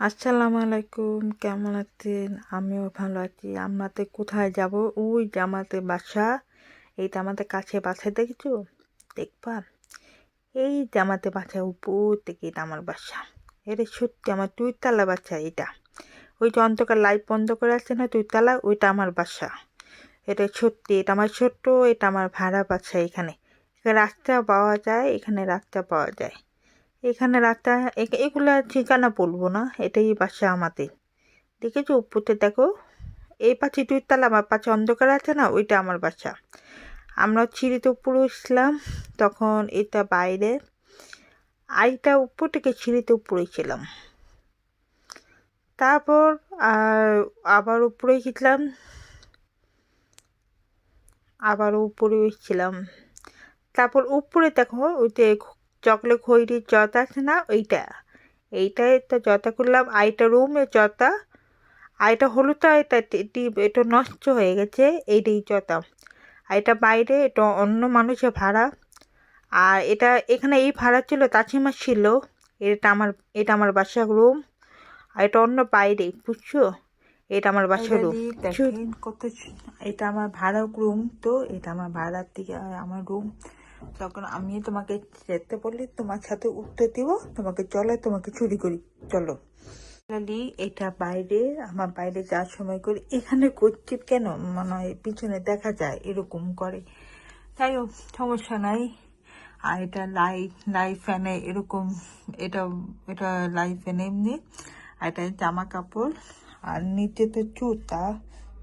আসসালামু আলাইকুম, কেমন আছেন? আমিও ভালো আছি। আমাদের কোথায় যাব? ওই আমাদের বাসা। এইটা আমাদের কাছে বাসা দেখছ? দেখবা। এই যে আমাদের বাসা, উপর থেকে এটা আমার বাসা। এটা সত্যি আমার দুই তালা বাসা এটা। ওই যে অন্ধকার লাইট বন্ধ করে আছে না দুই তালা ওইটা আমার বাসা। এটা সত্যি, এটা আমার ছোট্ট, এটা আমার ভাড়া এখানে। এখানে রাস্তা পাওয়া যায়, এখানে রাস্তা পাওয়া যায়। এখানে রাস্তা এ- এগুলা ঠিকানা বলব না, এটাই বাসা আমাদের। দেখেছ উপরতে দেখো? এই পাশে দুইতলা আমার পাশে অন্ধকার আছে না, ওইটা আমার বাসা। আমরা সিঁড়িতে উপরে উঠছিলাম, তখন এটা বাইরে আইটা উপর থেকে সিঁড়িতে উপরে ছিলাম তারপর আর আবার উপরে গেছিলাম আবার উপরে উঠছিলাম তারপর উপরে দেখো, ওইতে চকলেট খৈরির জতা আছে না, ওইটা। এইটাই তো জতা করলাম আইটা রুমে জতা। আইটা হলুদ আইটা এটা নষ্ট হয়ে গেছে, এইটাই জতা। এটা বাইরে, এটা অন্য মানুষের ভাড়া। আর এটা এখানে এই ভাড়া ছিল তাছিমা ছিল। এটা আমার এটা আমার বাসার রুম। আর এটা অন্য বাইরে, বুঝছ? এটা আমার বাসার রুম দেখেন কত এটা আমার ভাড়া রুম তো এটা আমার ভাড়ার থেকে আমার রুম তখন আমি তোমাকে যেতে বলি তোমার সাথে উঠতে দিব তোমাকে চলে তোমাকে চুরি করি চলো। ফাইনালি এটা বাইরে আমার বাইরে যাওয়ার সময় করি এখানে করছি কেন? মনে হয় পিছনে দেখা যায় এরকম করে। তাই সমস্যা নাই। আর এটা লাইট লাইট ফ্যানে এরকম এটা এটা লাইট ফ্যানে এমনি। আর এটা জামা কাপড়। আর নিচে তো জুতা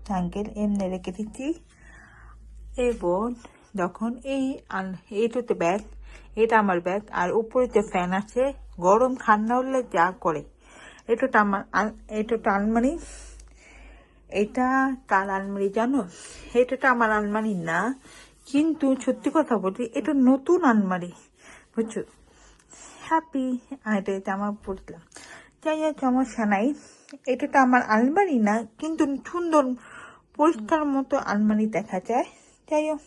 সাইকেল এমনি রেখে দিচ্ছি এবং যখন এই এইটাতে ব্যাগ এটা আমার ব্যাগ আর উপরে যে ফ্যান আছে, গরম ঠান্ডা হলে যা করে। এটা আমার এটা আলমারি, এটা কার আলমারি জানো? এটা আমার আলমারি না, কিন্তু সত্যি কথা বলছি এটা নতুন আলমারি, বুঝছ? হ্যাপি আর এটা আমার পরলাম যাই হোক, সমস্যা নাই। এটা তো আমার আলমারি না, কিন্তু সুন্দর, পরিষ্কার মতো আলমারি দেখা যায়। যাই হোক,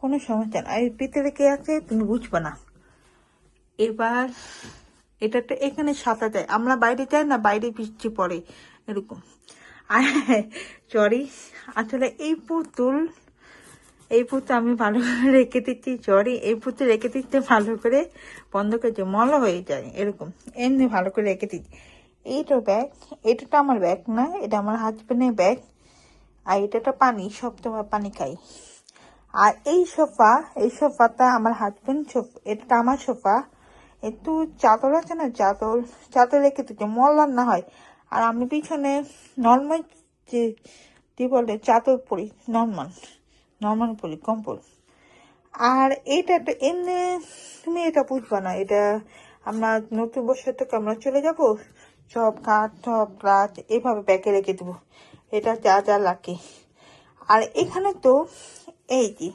কোনো সমস্যা না। এর ভিতরে কে আছে, তুমি বুঝবে না। এবার এটা তো এখানে সাঁতা যায়। আমরা বাইরে যাই না, বাইরে বৃষ্টি পড়ে, এরকম। আর সরি আসলে এই পুতুল এই পুতুল আমি ভালো করে রেখে দিচ্ছি সরি এই পুতুল রেখে দিতে ভালো করে বন্ধ করে মল হয়ে যায়, এরকম। এমনি ভালো করে রেখে দিচ্ছি। এইটা ব্যাগ এটা তো আমার ব্যাগ না এটা আমার হাজবেন্ডের ব্যাগ আর এটা তো পানি সব তোমার পানি খাই আর এই সোফা এই সোফাটা আমার হাজবেন্ড এটা আমার সোফা একটু চাদর আছে না চাদর চাদর রেখে দিচ্ছে মলার না হয় আর আমি পিছনে নর্মাল যে কি বলে চাদর পরি নর্মাল নর্মাল পরি কম্বল। আর এইটা একটা এমনি তুমি এটা বুঝবা না, এটা আমরা নতুন বছর থেকে আমরা চলে যাব। সব কাঠ, সব গাছ এভাবে ব্যাগে রেখে দেবো। এটা যা যা লাগে। আর এখানে তো এই যে,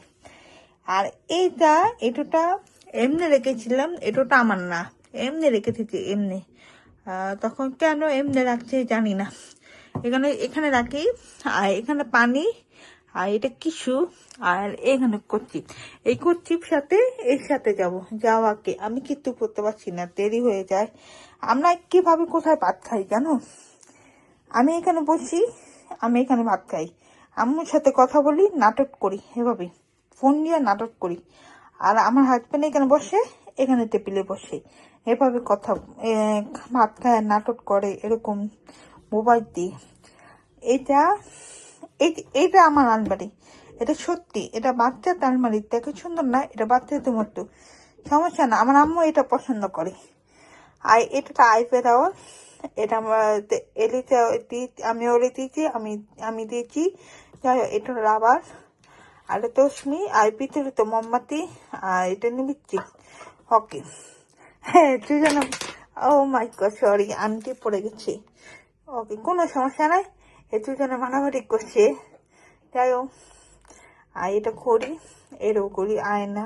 আর এইটা, এটোটা এমনি রেখেছিলাম, এটোটা আমার না। এমনি রেখেছি এমনি। তখন কেন এমনি রাখছে জানি না। এখানে এখানে রাখি, আর এখানে পানি, আর এটা কিছু আর এখানে কচ্ছিপ এই কচ্ছিপ সাথে, এর সাথে যাব। যাওয়াকে আমি কিন্তু করতে পারছি না, দেরি হয়ে যায়। আমরা কীভাবে কোথায় ভাত খাই কেন আমি এখানে বসি আমি এখানে ভাত খাই। আম্মুর সাথে কথা বলি, নাটক করি এভাবে ফোন নিয়ে নাটক করি। আর আমার হাজব্যান্ড এখানে বসে, এখানে টেবিলে বসে। এভাবে কথা ভাত খায়, নাটক করে, এরকম মোবাইল দিয়ে। এটা এইটা আমার আলমারি। এটা সত্যি, এটা বাচ্চার আলমারি। দেখে সুন্দর না, এটা বাচ্চাদের মতো। সমস্যা না, আমার আম্মু এটা পছন্দ করে। তো আইপ্যাড আওয়ার এটা এলিতে আমি ওরে দিয়েছি আমি আমি দিয়েছি। যাই হোক, এটা রাবার আর তসমি আর ভিতরে তো মোমবাতি আর এটা নিমিচ্ছি ওকে। হ্যাঁ দুজন oh my god sorry aunty পড়ে গেছি। ওকে কোনো সমস্যা নাই। এ দুজনে মারামারি করছে। যাই হোক আর এটা করি এরও করি আয়না।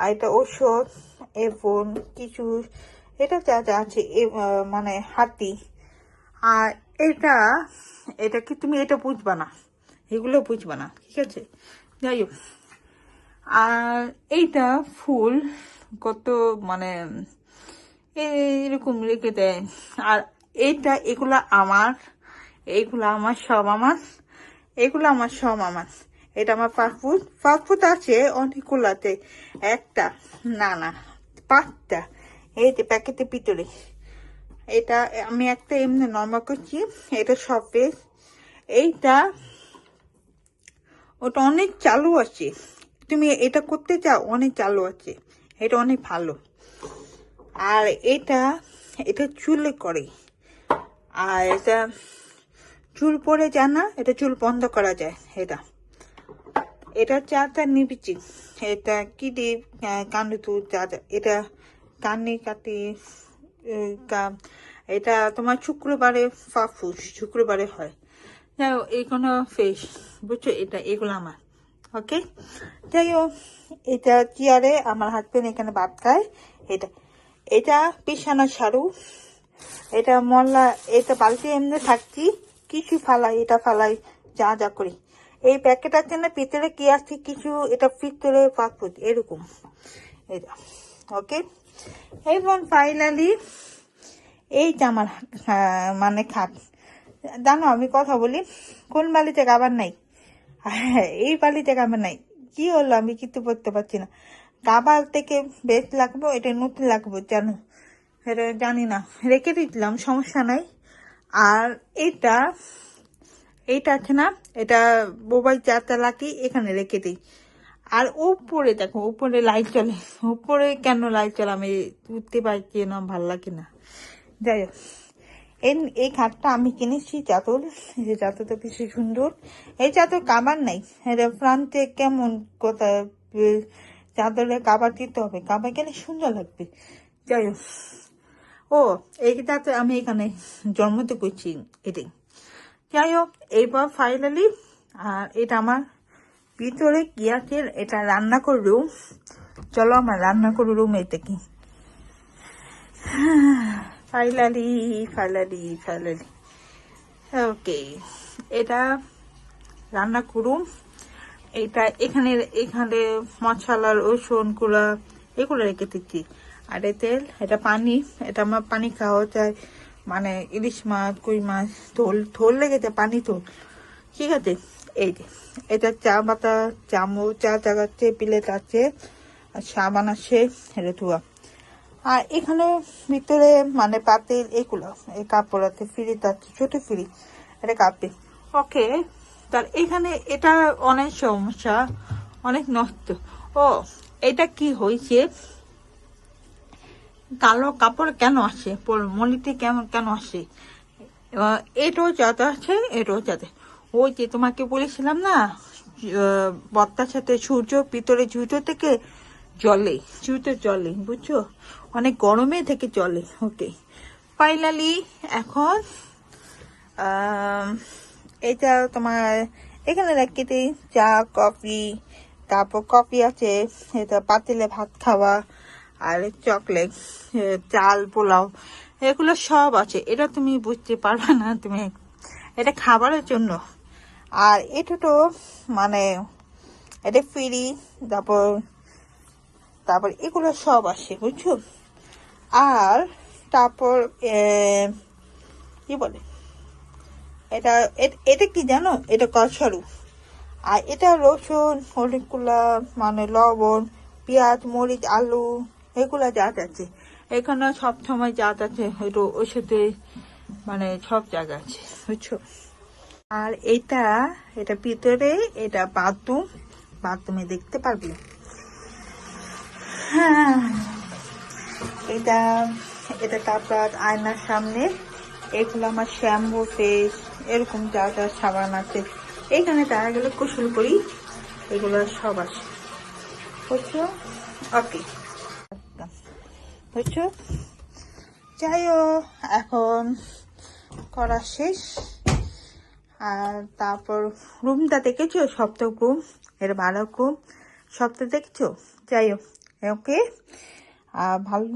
আর এটা ওষুধ এবং কিছু এটা যা যা আছে মানে হাতি। আর এটা এটা কি তুমি এটা বুঝবা না? এগুলো বুঝবা না, ঠিক আছে? যাই হোক। আর এইটা ফুল কত মানে এরকম রেখে দেয়। আর এইটা, এগুলা আমার এইগুলা আমার সব আমার, এগুলো আমার সব আমার। এটা আমার ফাস্টফুড ফাস্টফুড আছে অনেকগুলাতে। একটা, না না, পাঁচটা। এই যে প্যাকেটের ভিতরে। এটা আমি একটা এমনি নর্মাল করছি, এটা সব পেজ এইটা, ওটা অনেক চালু আছে। তুমি এটা করতে চাও, অনেক চালু আছে। এটা অনেক ভালো। আর এটা এটা চুলে করে। আর এটা চুল পরে যায় না, এটা চুল বন্ধ করা যায়, এটা। এটা চাটা নিবিচি এটা কি দিয়ে কানে তু চা এটা কানে কাটি আহ, কা- এটা তোমার শুক্রবারে ফাফুস শুক্রবারে হয়। যাই হোক এই কোনো ফেস বুঝছ? এটা এগুলো আমার ওকে? যাই হোক এটা চেয়ারে আমার হাজবেন্ড এখানে ভাত খায়। এটা এটা বিছানা সারু। এটা মল্লা এটা বালতি এমনি থাকছি কিছু ফালাই এটা ফালাই যা যা করি। এই প্যাকেট আছে না ভিতরে কি আছে কিছু এটা ভিতরে ফাস্টফুড এরকম। এটা ওকে? এবং ফাইনালি এইটা আমার আহ, মানে খাট। জানো আমি কথা বলি কোন বালিতে খাবার নাই? হ্যাঁ, এই বালিতে খাবার নাই। কি হলো? আমি কিছু করতে পারছি না। খাবার থেকে বেশ লাগবো এটা নতুন লাগবো জানো। এটা জানি না রেখে দিলাম সমস্যা নাই। আর এটা এইটা আছে না এটা মোবাইল চারটা লাকি এখানে রেখে দিই। আর উপরে দেখো, উপরে লাইট চলে। উপরে কেন লাইট চলে? আমি উঠতে পারছি না, ভালো লাগে না। যাই হোক। এই খাটটা আমি কিনেছি চাদর। যে চাদরটা বেশি সুন্দর। এই চাদর কাবার নাই। এটা প্রান্তে কেমন কোথায় চাদরে কাবার দিতে হবে? কাবার গেলে সুন্দর লাগবে। যাই হোক। ও, এইটা তো আমি এখানে জন্মতে করছি, এটাই। যাই হোক, এইবার ফাইনালি আর এটা আমার ভিতরে কি আছে এটা রান্না করে রুম চলো আমার রান্না করে রুম এটা কি ফাইনালি ফাইনালি ফাইনালি। ওকে, এটা রান্না করুম এটা এখানে এখানে মশলা রসুন গুঁড়া, এগুলো রেখে দিচ্ছি। আর এ তেল এটা পানি, এটা আমার পানি খাওয়া যায়। মানে ইলিশ মাছ, কই মাছ থোল থোল লেগেছে পানি থোল ঠিক আছে, এই যে। এটা চা পাতা চামচ, চা চাগাচ্ছে, প্লেট আছে, আর আছে, এটা ধোয়া। আর এখানে ভিতরে মানে পাতিল, এগুলো, এই কাপড় আছে ফ্রিজ আছে ছোট ফ্রিজ এটা কাপে ওকে, তার এখানে এটা অনেক সমস্যা, অনেক নষ্ট। ও, এটা কি হয়েছে? কালো কাপড় কেন আসে? মলিতে কেমন কেন আসে? এটাও যাতে আছে, এটাও যাতে ওই যে তোমাকে বলেছিলাম না আহ, বত্তার সাথে সূর্য ভিতরে সূর্য থেকে জলে সূর্য জলে বুঝছ? অনেক গরমে থেকে জলে ওকে। ফাইনালি এখন এটা তোমার এখানে রেখে দিই চা কফি তারপর কফি আছে এটা পাতিলে ভাত খাওয়া আর চকলেট চাল পোলাও এগুলো সব আছে। এটা তুমি বুঝতে পারবে না তুমি এটা খাবারের জন্য। আর এটা তো মানে এটা ফ্রি তারপর তারপর এগুলো সব আসে, বুঝছ? আর তারপর কি বলে? এটা এটা কি জানো? এটা কছারু আর এটা রসুন অনেকগুলা মানে লবণ, পেঁয়াজ, মরিচ, আলু, এগুলা জাত আছে। এখানে সব সময় জাত আছে ওর সাথে মানে সব জায়গা আছে, বুঝছ? আর এটা এটা ভিতরে, এটা বাথরুম। বাথরুমে দেখতে পারবি? হ্যাঁ। এটা এটা তারপর আয়নার সামনে। এগুলো আমার শ্যাম্পু, ফেস, এরকম যা যা সাবান আছে। এখানে তারা গেলে কুশল করি। এগুলো সব আছে। বুঝছ? ওকে। বুঝছ? যাই এখন করা শেষ। তারপর রুমটা দেখেছ? সপ্তাহ রুম এর ভালো রুম সপ্তাহ দেখেছ? যাই হোক ওকে? আর ভালো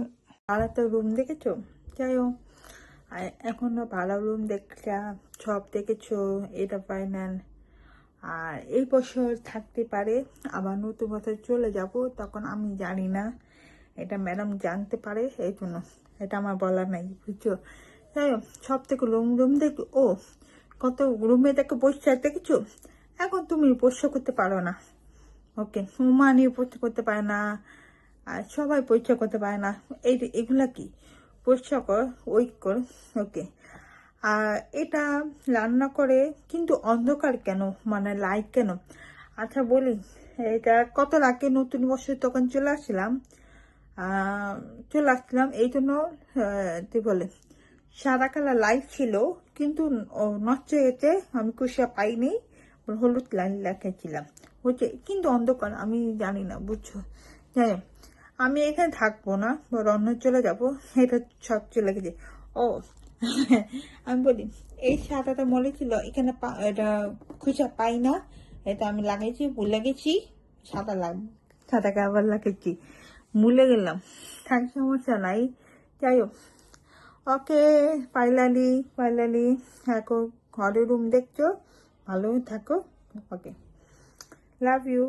ভালো একটা রুম দেখেছ? যাই হোক আর এখনও ভালো রুম দেখলাম, সব দেখেছ, এটা ফাইনাল আর এই বছর থাকতে পারে, আবার নতুন বছর চলে যাব, তখন আমি জানি না, এটা ম্যাডাম জানতে পারে এই জন্য এটা আমার বলার নাই, বুঝছ? যাই হোক সব থেকে রুম রুম দেখি, ও কত রুমে দেখে বসে দেখেছ? এখন তুমি পরিষ্কার করতে পারো না। ওকে উমা নিয়ে পরিষ্কার করতে পারে না আর সবাই পরিষ্কার করতে পারে না। এই এগুলা কি? পরিষ্কার কর ওই কর ওকে। আর এটা রান্না করে কিন্তু অন্ধকার কেন? মানে লাইট কেন? আচ্ছা বলি এটা কত আগে নতুন বছর তখন চলে আসছিলাম আহ, চলে আসছিলাম এই জন্য কি বলে সাদা কালার লাইট ছিল কিন্তু নষ্ট গেছে আমি কুশিয়া পাইনি হলুদ লাইন লেখেছিলাম। বুঝছে কিন্তু অন্ধকার, আমি জানি না, বুঝছ? যাই আমি এখানে থাকব না অন্য চলে যাব, এটা সব চলে গেছে। ও, আমি বলি, এই সাদাটা মনে ছিল, এখানে এটা খুঁজা পাই না, এটা আমি লাগাইছি ভুলে গেছি সাদা লাগ সাদাকে আবার লাগাইছি ভুলে গেলাম, থাক, সমস্যা নাই। যাই হোক ওকে পাইলালি পাইলালি এখন ঘরে রুম দেখছ ভালো থাকো ওকে লাভ ইউ